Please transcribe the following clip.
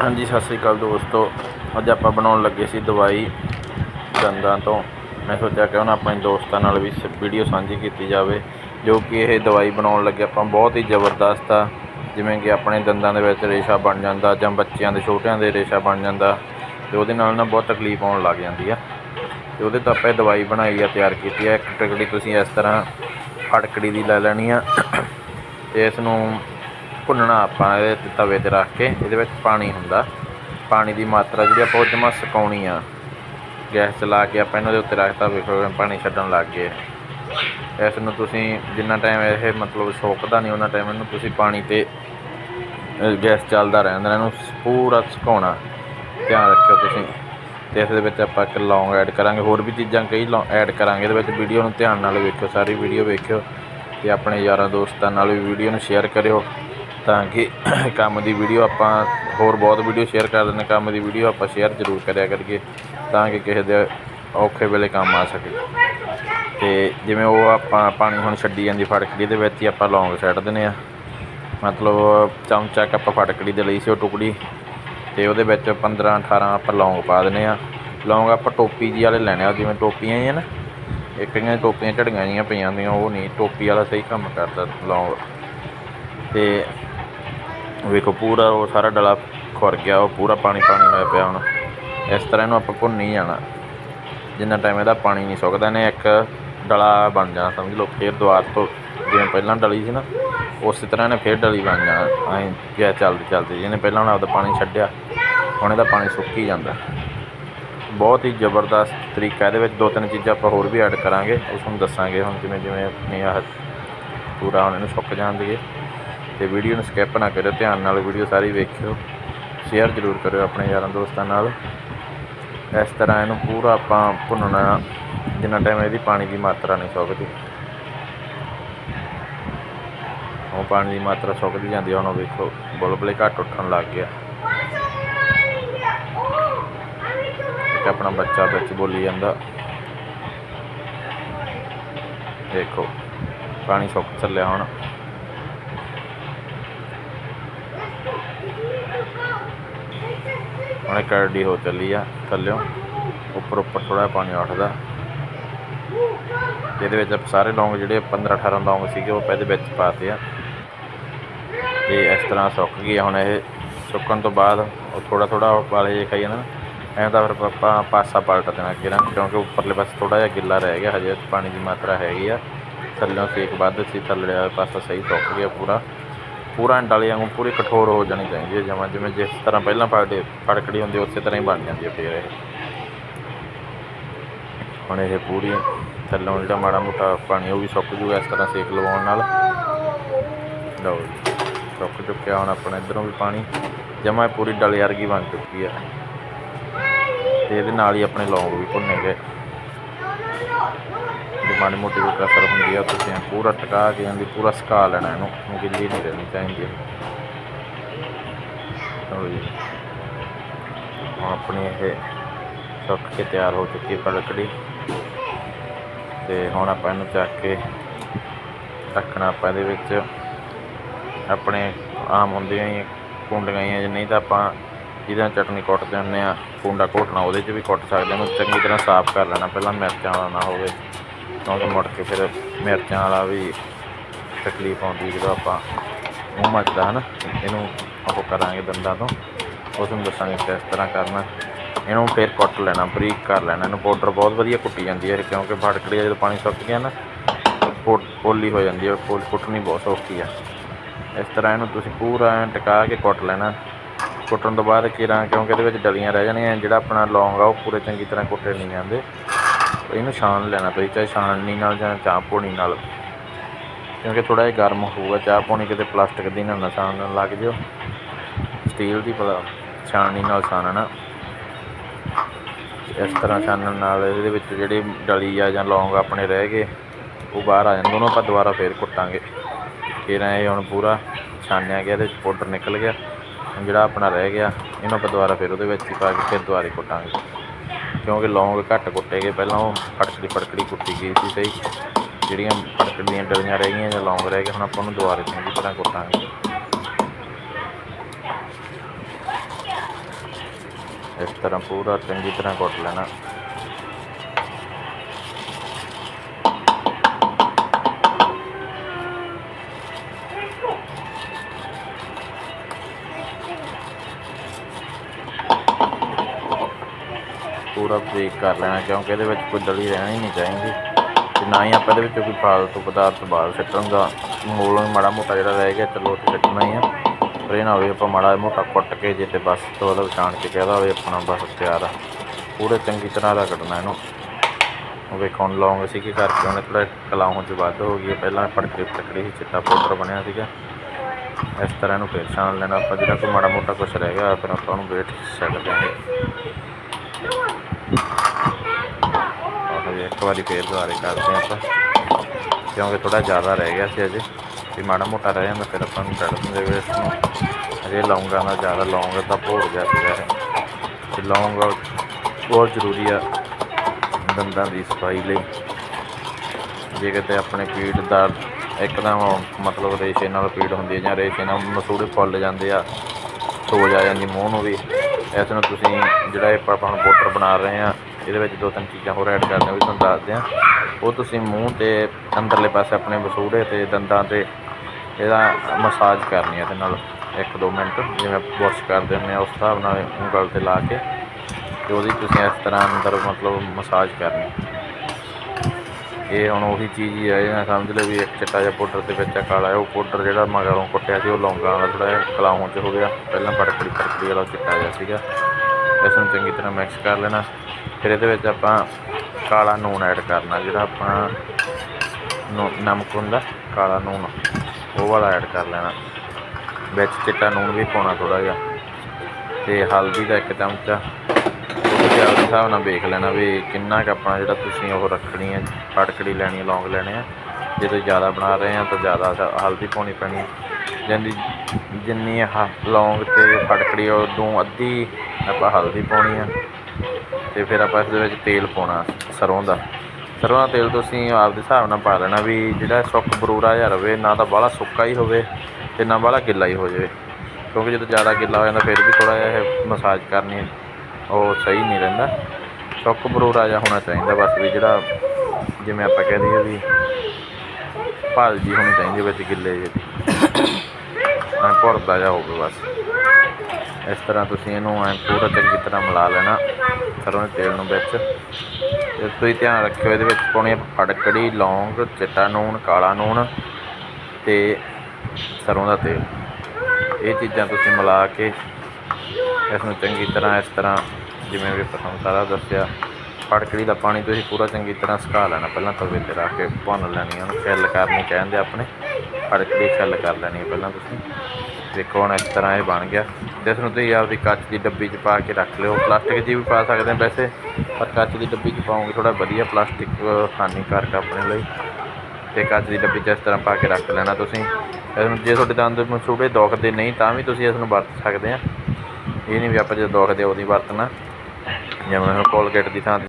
ਹਾਂਜੀ, ਸਤਿ ਸ੍ਰੀ ਅਕਾਲ ਦੋਸਤੋ। ਅੱਜ ਆਪਾਂ ਬਣਾਉਣ ਲੱਗੇ ਸੀ ਦਵਾਈ ਦੰਦਾਂ ਤੋਂ। ਮੈਂ ਸੋਚਿਆ ਕਿ ਉਹਨਾਂ ਆਪਣੇ ਦੋਸਤਾਂ ਨਾਲ ਵੀ ਵੀਡੀਓ ਸਾਂਝੀ ਕੀਤੀ ਜਾਵੇ, ਜੋ ਕਿ ਇਹ ਦਵਾਈ ਬਣਾਉਣ ਲੱਗੇ। ਆਪਾਂ ਬਹੁਤ ਹੀ ਜ਼ਬਰਦਸਤ ਆ। ਜਿਵੇਂ ਕਿ ਆਪਣੇ ਦੰਦਾਂ ਦੇ ਵਿੱਚ ਰੇਸ਼ਾ ਬਣ ਜਾਂਦਾ ਜਾਂ ਬੱਚਿਆਂ ਦੇ, ਛੋਟਿਆਂ ਦੇ ਰੇਸ਼ਾ ਬਣ ਜਾਂਦਾ ਤੇ ਉਹਦੇ ਨਾਲ ਨਾ ਬਹੁਤ ਤਕਲੀਫ ਆਉਣ ਲੱਗ ਜਾਂਦੀ ਆ। ਤੇ ਉਹਦੇ ਤੋਂ ਆਪਾਂ ਇਹ ਦਵਾਈ ਬਣਾਈ ਆ, ਤਿਆਰ ਕੀਤੀ ਆ। ਇੱਕ ਟਕੜੀ ਤੁਸੀਂ ਇਸ ਤਰ੍ਹਾਂ ਫੜਕੜੀ ਦੀ ਲੈ ਲੈਣੀ ਆ। ਤੇ ਇਸ ਨੂੰ ਭੁੰਨਣਾ ਆਪਾਂ, ਇਹਦੇ ਤੇ ਤਵੇ ਤੇ ਰੱਖ ਕੇ, ਇਹਦੇ ਵਿੱਚ ਪਾਣੀ ਹੁੰਦਾ। ਪਾਣੀ ਦੀ ਮਾਤਰਾ ਜਿਹੜੀ ਆਪਾਂ ਉਹ ਜਮਾ ਸੁਕਾਉਣੀ ਆ। ਗੈਸ ਚਲਾ ਕੇ ਆਪਾਂ ਇਹਨਾਂ ਦੇ ਉੱਤੇ ਰੱਖਤਾ ਵੇਖੋ ਕਿਵੇਂ ਪਾਣੀ ਛੱਡਣ ਲੱਗ ਗਏ। ਇਸ ਨੂੰ ਤੁਸੀਂ ਜਿੰਨਾ ਟਾਈਮ ਇਹ ਮਤਲਬ ਸੁੱਕਦਾ ਨਹੀਂ ਉਹਨਾਂ ਟਾਈਮ ਇਹਨੂੰ ਤੁਸੀਂ ਪਾਣੀ ਤੇ ਗੈਸ ਚੱਲਦਾ ਰਹਿੰਦਾ, ਇਹਨੂੰ ਪੂਰਾ ਸੁਕਾਉਣਾ। ਧਿਆਨ ਰੱਖਿਓ ਤੁਸੀਂ। ਤੇ ਇਸ ਦੇ ਵਿੱਚ ਆਪਾਂ ਇੱਕ ਲੌਂਗ ਐਡ ਕਰਾਂਗੇ। ਹੋਰ ਵੀ ਚੀਜ਼ਾਂ ਕਈ ਐਡ ਕਰਾਂਗੇ। ਇਹਦੇ ਵਿੱਚ ਵੀਡੀਓ ਨੂੰ ਧਿਆਨ ਨਾਲ ਵੇਖਿਓ, ਸਾਰੀ ਵੀਡੀਓ ਵੇਖਿਓ। ਤੇ ਆਪਣੇ ਯਾਰਾਂ ਦੋਸਤਾਂ ਨਾਲ ਵੀ ਵੀਡੀਓ ਨੂੰ ਸ਼ੇਅਰ ਕਰਿਓ। ਤਾਂ ਕਿ ਕੰਮ ਦੀ ਵੀਡੀਓ ਆਪਾਂ ਹੋਰ ਬਹੁਤ ਵੀਡੀਓ ਸ਼ੇਅਰ ਕਰ ਦਿੰਦੇ ਕੰਮ ਦੀ ਵੀਡੀਓ ਆਪਾਂ ਸ਼ੇਅਰ ਜ਼ਰੂਰ ਕਰਿਆ ਕਰੀਏ ਤਾਂ ਕਿ ਕਿਸੇ ਦੇ ਔਖੇ ਵੇਲੇ ਕੰਮ ਆ ਸਕੇ। ਤੇ ਜਿਵੇਂ ਉਹ ਆਪਾਂ ਪਾਣੀ ਹੁਣ ਛੱਡੀ ਜਾਂਦੀ ਫਟਕੜੀ ਦੇ ਵਿੱਚ ਹੀ ਆਪਾਂ ਲੌਂਗ ਸੱਟ ਦਿੰਦੇ ਆ ਮਤਲਬ ਚਮਚਾ ਕੱਪ ਫਟਕੜੀ ਦੇ ਲਈ ਸੀ ਉਹ ਟੁਕੜੀ। ਤੇ ਉਹਦੇ ਵਿੱਚ 15 18 ਆਪਾਂ ਲੌਂਗ ਪਾ ਦਿੰਦੇ ਆ ਲੌਂਗ ਆਪਾਂ ਟੋਪੀ ਜੀ ਵਾਲੇ ਲੈਣੇ ਆ ਜਿਵੇਂ ਟੋਪੀਆਂ ਹੀ ਆ ਨਾ। ਇੱਕ ਕਈਆਂ ਟੋਪੀਆਂ ਝੜੀਆਂ ਜੀਆਂ ਪਈਆਂ ਹੁੰਦੀਆਂ, ਉਹ ਨਹੀਂ, ਟੋਪੀ ਵਾਲਾ ਸਹੀ ਕੰਮ ਕਰਦਾ ਲੌਂਗ ਤੇ ਵੇਖੋ, ਪੂਰਾ ਉਹ ਸਾਰਾ ਡਲਾ ਖੁਰ ਗਿਆ, ਉਹ ਪੂਰਾ ਪਾਣੀ ਪਾਣੀ ਹੋਇਆ ਪਿਆ ਹੁਣ। ਇਸ ਤਰ੍ਹਾਂ ਇਹਨੂੰ ਆਪਾਂ ਭੁੰਨੀ ਜਾਣਾ। ਜਿੰਨਾ ਟਾਈਮ ਇਹਦਾ ਪਾਣੀ ਨਹੀਂ ਸੁੱਕਦਾ ਨੇ ਇੱਕ ਡਲਾ ਬਣ ਜਾਣਾ, ਸਮਝ ਲਓ, ਫੇਰ ਦੁਬਾਰ ਤੋਂ ਜਿਵੇਂ ਪਹਿਲਾਂ ਡਲੀ ਸੀ ਨਾ, ਉਸੇ ਤਰ੍ਹਾਂ ਨੇ ਫੇਰ ਡਲੀ ਬਣ ਜਾਣਾ। ਐਂ ਗਿਆ ਚੱਲਦੀ ਚੱਲਦੀ, ਜਿਹਨੇ ਪਹਿਲਾਂ ਹੁਣ ਆਪਦਾ ਪਾਣੀ ਛੱਡਿਆ, ਹੁਣ ਇਹਦਾ ਪਾਣੀ ਸੁੱਕ ਹੀ ਜਾਂਦਾ। ਬਹੁਤ ਹੀ ਜ਼ਬਰਦਸਤ ਤਰੀਕਾ ਇਹਦੇ ਵਿੱਚ, ਦੋ ਤਿੰਨ ਚੀਜ਼ਾਂ ਆਪਾਂ ਹੋਰ ਵੀ ਐਡ ਕਰਾਂਗੇ, ਉਸ ਨੂੰ ਦੱਸਾਂਗੇ ਹੁਣ ਜਿਵੇਂ ਜਿਵੇਂ ਆਪਣੀ ਆਹ ਪੂਰਾ ਹੁਣ ਇਹਨੂੰ ਸੁੱਕ ਜਾਣ ਦੇਈਏ। ਤੇ ਵੀਡੀਓ ਨੂੰ ਸਕਿਪ ਨਾ ਕਰਿਓ ਧਿਆਨ ਨਾਲ ਵੀਡੀਓ ਸਾਰੀ ਵੇਖਿਓ। ਸ਼ੇਅਰ ਜ਼ਰੂਰ ਕਰਿਓ ਆਪਣੇ ਯਾਰਾਂ ਦੋਸਤਾਂ ਨਾਲ। ਇਸ ਤਰ੍ਹਾਂ ਇਹਨੂੰ ਪੂਰਾ ਆਪਾਂ ਭੁੰਨਣਾ ਜਿੰਨਾ ਟਾਈਮ ਇਹਦੀ ਪਾਣੀ ਦੀ ਮਾਤਰਾ ਨਹੀਂ ਸੁੱਕਦੀ। ਉਹ ਪਾਣੀ ਦੀ ਮਾਤਰਾ ਸੁੱਕਦੀ ਜਾਂਦੀ ਆ, ਉਹਨੂੰ ਵੇਖੋ ਬੁਲਬਲੇ ਘੱਟ ਉੱਠਣ ਲੱਗ ਗਿਆ। ਇੱਕ ਆਪਣਾ ਬੱਚਾ ਵਿੱਚ ਬੋਲੀ ਜਾਂਦਾ। ਦੇਖੋ ਪਾਣੀ ਸੁੱਕ ਚੱਲਿਆ ਹੁਣ। ਹੁਣ ਇਹ ਕਰਡੀ ਹੋ ਚੱਲੀ ਆ, ਥੱਲਿਓ। ਉੱਪਰ ਉੱਪਰ ਥੋੜਾ ਪਾਣੀ ਉੱਠਦਾ। ਜਿਹਦੇ ਵਿੱਚ ਆਪਾਂ ਸਾਰੇ ਲੌਂਗ ਜਿਹੜੇ 15 18 ਲੌਂਗ ਸੀਗੇ, ਉਹ ਇਹਦੇ ਵਿੱਚ ਪਾਤੇ ਆ। ਤੇ ਇਸ ਤਰ੍ਹਾਂ ਸੁੱਕ ਗਈ ਆ ਹੁਣ ਇਹ। ਸੁੱਕਣ ਤੋਂ ਬਾਅਦ ਉਹ ਥੋੜਾ ਥੋੜਾ ਵਾਲੇ ਜੇ ਖਾਈ ਜਾਂਦਾ ਐਂ ਤਾਂ ਫਿਰ ਆਪਾਂ ਪਾਸਾ ਪਲਟ ਦੇਣਾ ਅੱਗੇ ਨਾ, ਕਿਉਂਕਿ ਉੱਪਰਲੇ ਪਾਸੇ ਥੋੜਾ ਜਿਹਾ ਗਿੱਲਾ ਰਹਿ ਗਿਆ, ਹਜੇ ਪਾਣੀ ਦੀ ਮਾਤਰਾ ਹੈਗੀ ਆ। ਥੱਲੋਂ ਸੇਕ ਵੱਧ ਸੀ ਥੱਲੇ ਵਾਲਾ ਪਾਸਾ ਸਹੀ ਸੁੱਕ ਗਿਆ ਪੂਰਾ। ਪੂਰਾ ਡਾਲੀ ਵਾਂਗੂ ਪੂਰੀ ਕਠੋਰ ਹੋ ਜਾਣੀ ਚਾਹੀਦੀ ਹੈ ਜਮਾਂ, ਜਿਵੇਂ ਜਿਸ ਤਰ੍ਹਾਂ ਪਹਿਲਾਂ ਫੜਦੇ ਫੜਕੜੀ ਹੁੰਦੀ, ਉਸੇ ਤਰ੍ਹਾਂ ਹੀ ਬਣ ਜਾਂਦੀ ਹੈ ਫੇਰ ਇਹ। ਹੁਣ ਇਹ ਪੂਰੀ ਥੱਲੋਂ ਜਿਹੜਾ ਮਾੜਾ ਮੋਟਾ ਪਾਣੀ, ਉਹ ਵੀ ਸੁੱਕ ਜੂਗਾ ਇਸ ਤਰ੍ਹਾਂ ਸੇਕ ਲਵਾਉਣ ਨਾਲ। ਲਓ ਸੁੱਕ ਚੁੱਕਿਆ ਹੁਣ ਆਪਣਾ, ਇਧਰੋਂ ਵੀ ਪਾਣੀ, ਜਮਾ ਪੂਰੀ ਡਲੀ ਵਰਗੀ ਬਣ ਚੁੱਕੀ ਹੈ ਤੇ ਇਹਦੇ ਨਾਲ ਹੀ ਆਪਣੇ ਲੌਂਗ ਵੀ ਭੁੰਨੇ ਗਏ। ਮਾੜੀ ਮੋਟੀ ਕੋਈ ਕਸਰ ਹੁੰਦੀ ਆ, ਤੁਸੀਂ ਐਂ ਪੂਰਾ ਟਿਕਾ ਕੇ ਇਹਦੀ ਪੂਰਾ ਸੁਕਾ ਲੈਣਾ ਇਹਨੂੰ ਗਿੱਲੀ ਨਹੀਂ ਰਹਿਣੀ ਚਾਹੀਦੀ। ਲਓ ਜੀ। ਹੁਣ ਆਪਣੀ ਇਹ ਸੁੱਕ ਕੇ ਤਿਆਰ ਹੋ ਚੁੱਕੀ ਹੈ ਫੜਕੜੀ ਤੇ ਹੁਣ ਆਪਾਂ ਇਹਨੂੰ ਚੱਕ ਕੇ ਰੱਖਣਾ ਆਪਾਂ ਇਹਦੇ ਵਿੱਚ। ਆਪਣੇ ਆਮ ਹੁੰਦੀਆਂ ਹੀ ਕੁੰਡੀਆਂ ਹੀ ਜੇ ਨਹੀਂ ਤਾਂ ਆਪਾਂ ਜਿਹਦੇ ਨਾਲ ਚਟਨੀ ਕੁੱਟਦੇ ਹੁੰਦੇ ਆ ਕੁੰਡਾ ਘੋਟਣਾ ਉਹਦੇ 'ਚ ਵੀ ਕੁੱਟ ਸਕਦੇ ਹਾਂ, ਉਹਨੂੰ ਚੰਗੀ ਤਰ੍ਹਾਂ ਸਾਫ਼ ਕਰ ਲੈਣਾ, ਪਹਿਲਾਂ ਮਿਰਚਾਂ ਵਾਲਾ ਨਾ ਹੋਵੇ। ਕਿਉਂਕਿ ਮੁੜ ਕੇ ਫਿਰ ਮਿਰਚਾਂ ਵਾਲਾ ਵੀ ਤਕਲੀਫ ਆਉਂਦੀ ਜਦੋਂ ਆਪਾਂ ਮੂੰਹ ਮੱਚਦਾ ਹਨਾ, ਇਹਨੂੰ ਆਪਾਂ ਕਰਾਂਗੇ ਦੰਦਾਂ ਤੋਂ। ਉਸ ਨੂੰ ਦੱਸਾਂਗੇ ਕਿਸ ਤਰ੍ਹਾਂ ਕਰਨਾ। ਇਹਨੂੰ ਫਿਰ ਕੁੱਟ ਲੈਣਾ, ਬਰੀਕ ਕਰ ਲੈਣਾ। ਇਹਨੂੰ ਪਾਊਡਰ ਬਹੁਤ ਵਧੀਆ ਕੁੱਟੀ ਜਾਂਦੀ ਹੈ, ਕਿਉਂਕਿ ਫਟਕੜੀ ਦਾ ਜਦੋਂ ਪਾਣੀ ਸੁੱਕ ਗਿਆ ਨਾ, ਪੋ- ਪੋਲੀ ਹੋ ਜਾਂਦੀ ਹੈ ਪੋਲ ਕੁੱਟਣੀ ਬਹੁਤ ਸੌਖੀ ਆ। ਇਸ ਤਰ੍ਹਾਂ ਇਹਨੂੰ ਤੁਸੀਂ ਪੂਰਾ ਐਂ ਟਿਕਾ ਕੇ ਕੁੱਟ ਲੈਣਾ। ਕੁੱਟਣ ਤੋਂ ਬਾਅਦ ਕਿਰਾਂ, ਕਿਉਂਕਿ ਇਹਦੇ ਵਿੱਚ ਡਲੀਆਂ ਰਹਿ ਜਾਣੀਆਂ, ਜਿਹੜਾ ਆਪਣਾ ਲੌਂਗ ਆ, ਉਹ ਪੂਰੇ ਚੰਗੀ ਤਰ੍ਹਾਂ ਕੁੱਟੇ ਨਹੀਂ ਜਾਂਦੇ। ਇਹਨੂੰ ਛਾਣ ਲੈਣਾ ਤੁਸੀਂ ਚਾਹੇ ਛਾਣਨੀ ਨਾਲ ਜਾਂ ਚਾਹ ਪੋਣੀ ਨਾਲ। ਕਿਉਂਕਿ ਥੋੜਾ ਜਿਹਾ ਗਰਮ ਹੋਊਗਾ, ਚਾਹ ਪੋਣੀ ਕਿਤੇ ਪਲਾਸਟਿਕ ਦੀ ਨਾ ਛਾਣਨ ਲੱਗ ਜਿਓ। ਸਟੀਲ ਦੀ ਭਲਾ ਛਾਣਨੀ ਨਾਲ ਛਾਣਨਾ। ਇਸ ਤਰ੍ਹਾਂ ਛਾਣਨ ਨਾਲ ਇਹਦੇ ਵਿੱਚ ਜਿਹੜੀ ਡਲੀ ਆ ਜਾਂ ਲੌਂਗ ਆਪਣੇ ਰਹਿ ਗਏ, ਉਹ ਬਾਹਰ ਆ ਜਾਂਦੇ ਉਹਨੂੰ ਆਪਾਂ ਦੁਬਾਰਾ ਫੇਰ ਕੁੱਟਾਂਗੇ। ਫਿਰ ਇਹ ਹੁਣ ਪੂਰਾ ਛਾਨਿਆ ਗਿਆ ਇਹਦੇ ਵਿੱਚ ਪਾਊਡਰ ਨਿਕਲ ਗਿਆ। ਹੁਣ ਜਿਹੜਾ ਆਪਣਾ ਰਹਿ ਗਿਆ, ਇਹਨੂੰ ਆਪਾਂ ਦੁਬਾਰਾ ਫਿਰ ਉਹਦੇ ਵਿੱਚ ਹੀ ਪਾ ਕੇ ਫਿਰ ਦੁਬਾਰੇ ਕੁੱਟਾਂਗੇ। ਕਿਉਂਕਿ ਲੌਂਗ ਘੱਟ ਕੁੱਟੇ ਗਏ। ਪਹਿਲਾਂ ਉਹ ਫੜਕੜੀ ਫੜਕੜੀ ਕੁੱਟੀ ਗਈ ਸੀ ਸਹੀ ਜਿਹੜੀਆਂ ਫੜਕੜੀ ਦੀਆਂ ਡਲੀਆਂ ਰਹਿ ਗਈਆਂ ਜਾਂ ਲੌਂਗ ਰਹਿ ਗਏ ਹੁਣ ਆਪਾਂ ਉਹਨੂੰ ਦੁਬਾਰੇ ਚੰਗੀ ਤਰ੍ਹਾਂ ਕੁੱਟਾਂਗੇ। ਇਸ ਤਰ੍ਹਾਂ ਪੂਰਾ ਚੰਗੀ ਤਰ੍ਹਾਂ ਕੁੱਟ ਲੈਣਾ। ਬਰੀਕ ਕਰ ਲੈਣਾ, ਕਿਉਂਕਿ ਇਹਦੇ ਵਿੱਚ ਕੋਈ ਦਲੀ ਰਹਿਣੀ ਨਹੀਂ ਚਾਹੀਦੀ। ਤੇ ਨਾ ਹੀ ਆਪਾਂ ਇਹਦੇ ਵਿੱਚ ਕੋਈ ਫਾਲਤੂ ਪਦਾਰਥ ਬਾਹਰ ਸਿੱਟਣ ਦਾ ਮੂਲੋਂ ਮਾੜਾ ਮੋਟਾ ਜਿਹੜਾ ਰਹਿ ਗਿਆ, ਚਲੋ ਉਹ ਤਾਂ ਹੀ ਆ। ਪਰ ਇਹ ਨਾ ਹੋਵੇ ਆਪਾਂ ਮਾੜਾ ਮੋਟਾ ਕੁੱਟ ਕੇ ਜੇ ਤੇ ਬਸ ਤੋਂ ਉਹਦਾ ਵਿਛਾਣ ਕੇ ਕਹਿਦਾ ਹੋਵੇ ਆਪਣਾ ਬਸ ਤਿਆਰ ਆ। ਪੂਰੇ ਚੰਗੀ ਤਰ੍ਹਾਂ ਰਗੜਨਾ ਇਹਨੂੰ। ਉਹ ਵੇਖੋ ਲਾਉਂਗੇ ਸੀ ਕਿ ਕਰਕੇ ਉਹਨੇ ਥੋੜਾ ਕਲਾਉਂ ਚ ਵੱਧ ਹੋ ਗਈ ਹੈ। ਪਹਿਲਾਂ ਫੜਕੇ ਫੜਕੜੀ ਸੀ, ਚਿੱਟਾ ਪਾਊਡਰ ਬਣਿਆ ਸੀਗਾ। ਇਸ ਤਰ੍ਹਾਂ ਇਹਨੂੰ ਫੇਰ ਛਾਣ ਲੈਣਾ। ਆਪਾਂ ਜਿਹੜਾ ਕੋਈ ਮਾੜਾ ਮੋਟਾ ਕੁਛ ਰਹਿ ਗਿਆ ਫਿਰ ਆਪਾਂ ਉਹਨੂੰ ਵੇਟ ਛੱਡ ਦਿਆਂਗੇ ਵਾਰੀ ਫੇਰ ਦੁਬਾਰੇ ਕਰਦੇ ਹਾਂ ਆਪਾਂ। ਕਿਉਂਕਿ ਥੋੜਾ ਜ਼ਿਆਦਾ ਰਹਿ ਗਿਆ ਸੀ ਅਜੇ। ਵੀ ਮਾੜਾ ਮੋਟਾ ਰਹਿ ਜਾਂਦਾ, ਫਿਰ ਆਪਾਂ ਨੂੰ ਕੱਢ ਦਿੰਦੇ ਵੇਟ ਨੂੰ ਅਜੇ ਲੌਂਗਾਂ ਦਾ ਜ਼ਿਆਦਾ ਲੌਂਗ ਤਾਂ ਭੋੜ ਗਿਆ ਸੀਗਾ ਇਹ ਤੇ ਲੌਂਗ ਬਹੁਤ ਜ਼ਰੂਰੀ ਆ ਦੰਦਾਂ ਦੀ ਸਫ਼ਾਈ ਲਈ। ਜੇ ਕਿਤੇ ਆਪਣੇ ਪੀੜ ਦਾ ਇੱਕਦਮ ਮਤਲਬ ਰੇਸ਼ੇ ਨਾਲ ਪੀੜ ਹੁੰਦੀ ਹੈ ਜਾਂ ਰੇਸ਼ੇ ਨਾਲ ਮਸੂੜੇ ਫੁੱਲ ਜਾਂਦੇ ਆ, ਸੋਜ ਆ ਜਾਂਦੀ ਮੂੰਹ ਨੂੰ ਵੀ, ਇਸ ਨੂੰ ਤੁਸੀਂ ਜਿਹੜਾ ਇਹ ਆਪਾਂ ਹੁਣ ਪਾਊਡਰ ਬਣਾ ਰਹੇ ਆ ਇਹਦੇ ਵਿੱਚ ਦੋ ਤਿੰਨ ਚੀਜ਼ਾਂ ਹੋਰ ਐਡ ਕਰਦੇ ਹਾਂ ਵੀ ਤੁਹਾਨੂੰ ਦੱਸਦੇ ਹਾਂ ਉਹ ਤੁਸੀਂ ਮੂੰਹ ਤੇ ਅੰਦਰਲੇ ਪਾਸੇ ਆਪਣੇ ਵਸੂੜੇ ਤੇ ਦੰਦਾਂ ਤੇ ਇਹਦਾ ਮਸਾਜ ਕਰਨੀ ਹੈ ਇਹਦੇ ਨਾਲ 1-2 ਮਿੰਟ, ਜਿਵੇਂ ਬੁਰਸ਼ ਕਰਦੇ ਹੁੰਦੇ ਆ, ਉਸ ਹਿਸਾਬ ਨਾਲ ਉਂਗਲ ਤੇ ਲਾ ਕੇ ਤੇ ਉਹਦੀ ਤੁਸੀਂ ਇਸ ਤਰ੍ਹਾਂ ਅੰਦਰ ਮਤਲਬ ਮਸਾਜ ਕਰਨੀ। ਇਹ ਹੁਣ ਉਹੀ ਚੀਜ਼ ਹੀ ਹੈ ਇਹ ਸਮਝ ਲਓ ਵੀ ਇੱਕ ਚਿੱਟਾ ਜਿਹਾ ਪਾਊਡਰ ਦੇ ਵਿੱਚ ਕਾਲਾ ਹੈ ਉਹ ਪਾਊਡਰ ਜਿਹੜਾ ਮਗਰੋਂ ਕੁੱਟਿਆ ਸੀ, ਉਹ ਲੌਂਗਾਂ ਵਾਲਾ ਥੋੜਾ ਜਿਹਾ ਕਲਾਉਂ ਚ ਹੋ ਗਿਆ। ਪਹਿਲਾਂ ਫੜਕੜੀ ਫੜਕੜੀ ਵਾਲਾ ਚਿੱਟਾ ਜਿਹਾ ਸੀਗਾ। ਇਸ ਨੂੰ ਚੰਗੀ ਤਰ੍ਹਾਂ ਮਿਕਸ ਕਰ ਲੈਣਾ। ਫਿਰ ਇਹਦੇ ਵਿੱਚ ਆਪਾਂ ਕਾਲਾ ਨੂਣ ਐਡ ਕਰਨਾ, ਜਿਹੜਾ ਆਪਣਾ ਨਮਕ ਹੁੰਦਾ, ਕਾਲਾ ਨੂਣ, ਉਹ ਵਾਲਾ ਐਡ ਕਰ ਲੈਣਾ। ਵਿੱਚ ਚਿੱਟਾ ਨੂਣ ਵੀ ਪਾਉਣਾ ਥੋੜਾ ਜਿਹਾ। ਤੇ ਹਲਦੀ ਦਾ ਇੱਕ ਚਮਚਾ ਉਹ ਤੁਸੀਂ ਹਿਸਾਬ ਨਾਲ ਵੇਖ ਲੈਣਾ ਵੀ ਕਿੰਨਾ ਕੁ ਆਪਣਾ ਜਿਹੜਾ ਤੁਸੀਂ ਉਹ ਰੱਖਣੀ ਹੈ ਫਟਕੜੀ ਲੈਣੀ, ਲੌਂਗ ਲੈਣੇ ਆ ਜੇ ਤੁਸੀਂ ਜ਼ਿਆਦਾ ਬਣਾ ਰਹੇ ਆ ਤਾਂ ਜ਼ਿਆਦਾ ਹਲਦੀ ਪਾਉਣੀ ਪੈਣੀ ਜਾਂਦੀ ਜਿੰਨੀ ਜਿੰਨੀ ਆਹ ਲੌਂਗ ਅਤੇ ਫਟਕੜੀ ਉਦੋਂ ਅੱਧੀ ਆਪਾਂ ਹਲਦੀ ਪਾਉਣੀ ਆ। ਅਤੇ ਫਿਰ ਆਪਾਂ ਇਸ ਦੇ ਵਿੱਚ ਤੇਲ ਪਾਉਣਾ ਸਰ੍ਹੋਂ ਦਾ। ਸਰ੍ਹੋਂ ਦਾ ਤੇਲ ਤੁਸੀਂ ਆਪਦੇ ਹਿਸਾਬ ਨਾਲ ਪਾ ਲੈਣਾ ਵੀ ਜਿਹੜਾ ਸੁੱਕ ਬਰੂਰਾ ਜਿਹਾ ਰਵੇ, ਨਾ ਤਾਂ ਬਾਹਲਾ ਸੁੱਕਾ ਹੀ ਹੋਵੇ ਅਤੇ ਨਾ ਬਾਹਲਾ ਗਿੱਲਾ ਹੀ ਹੋ ਜਾਵੇ। ਕਿਉਂਕਿ ਜਦੋਂ ਜ਼ਿਆਦਾ ਗਿੱਲਾ ਹੋ ਜਾਂਦਾ, ਫਿਰ ਵੀ ਥੋੜ੍ਹਾ ਜਿਹਾ ਇਹ ਮਸਾਜ ਕਰਨੀ ਉਹ ਸਹੀ ਨਹੀਂ ਰਹਿੰਦਾ। ਸੁੱਕ ਬਰੂਰਾ ਜਿਹਾ ਹੋਣਾ ਚਾਹੀਦਾ ਬਸ ਵੀ ਜਿਹੜਾ ਜਿਵੇਂ ਆਪਾਂ ਕਹਿ ਦਈਏ ਵੀ ਭਾਲ ਜੀ ਹੋਣੀ ਚਾਹੀਦੀ ਵਿੱਚ ਗਿੱਲੇ ਜਿਹੇ। ਐਂ ਭੁਰਦਾ ਜਾ ਹੋਵੇ ਬਸ। ਇਸ ਤਰ੍ਹਾਂ ਤੁਸੀਂ ਇਹਨੂੰ ਐਂ ਪੂਰਾ ਚੰਗੀ ਤਰ੍ਹਾਂ ਮਿਲਾ ਲੈਣਾ ਸਰੋਂ ਦੇ ਤੇਲ ਨੂੰ ਵਿੱਚ। ਤੇ ਤੁਸੀਂ ਧਿਆਨ ਰੱਖਿਓ ਇਹਦੇ ਵਿੱਚ ਪਾਉਣੀ ਆ ਫੜਕੜੀ, ਲੌਂਗ, ਚਿੱਟਾ ਨੂਣ ਕਾਲਾ ਨੂਣ ਤੇ ਸਰੋਂ ਦਾ ਤੇਲ। ਇਹ ਚੀਜ਼ਾਂ ਤੁਸੀਂ ਮਿਲਾ ਕੇ ਇਸ ਨੂੰ ਚੰਗੀ ਤਰ੍ਹਾਂ ਇਸ ਤਰ੍ਹਾਂ ਜਿਵੇਂ ਵੀ ਆਪਾਂ ਸਾਰਾ ਦੱਸਿਆ। ਫੜਕੜੀ ਦਾ ਪਾਣੀ ਤੁਸੀਂ ਪੂਰਾ ਚੰਗੀ ਤਰ੍ਹਾਂ ਸੁਕਾ ਲੈਣਾ। ਪਹਿਲਾਂ ਤਵੇ ਤੇ ਰੱਖ ਕੇ ਭੁੰਨ ਲੈਣੀ ਉਹਨੂੰ ਛਿੱਲ ਕਰਨੀ ਕਹਿੰਦੇ ਆਪਣੇ। ਫੜਕੜੀ ਛਿੱਲ ਕਰ ਲੈਣੀ ਪਹਿਲਾਂ ਤੁਸੀਂ। ਦੇਖੋ ਹੁਣ ਇਸ ਤਰ੍ਹਾਂ ਇਹ ਬਣ ਗਿਆ। ਤੇ ਇਸ ਨੂੰ ਤੁਸੀਂ ਆਪਦੀ ਕੱਚ ਦੀ ਡੱਬੀ 'ਚ ਪਾ ਕੇ ਰੱਖ ਲਿਓ। ਪਲਾਸਟਿਕ 'ਚ ਵੀ ਪਾ ਸਕਦੇ ਹੋ ਵੈਸੇ, ਪਰ ਕੱਚ ਦੀ ਡੱਬੀ 'ਚ ਪਾਉਂਗੇ ਥੋੜਾ ਵਧੀਆ ਪਲਾਸਟਿਕ ਹਾਨੀਕਾਰਕ ਆਪਣੇ ਲਈ। ਤੇ ਕੱਚ ਦੀ ਡੱਬੀ 'ਚ ਇਸ ਤਰ੍ਹਾਂ ਪਾ ਕੇ ਰੱਖ ਲੈਣਾ ਤੁਸੀਂ। ਇਸ ਨੂੰ ਜੇ ਤੁਹਾਡੇ ਦੰਦ ਮਸੂੜੇ ਦੁਖਦੇ ਨਹੀਂ, ਤਾਂ ਵੀ ਤੁਸੀਂ ਇਸ ਨੂੰ ਵਰਤ ਸਕਦੇ ਆ। ਇਹ ਨਹੀਂ ਵੀ ਆਪਾਂ ਜਦੋਂ ਦੁਖਦੇ ਉਹਦੀ ਵਰਤਣਾ। ਜਿਵੇਂ ਹੁਣ ਕੋਲਗੇਟ ਦੀ ਥਾਂ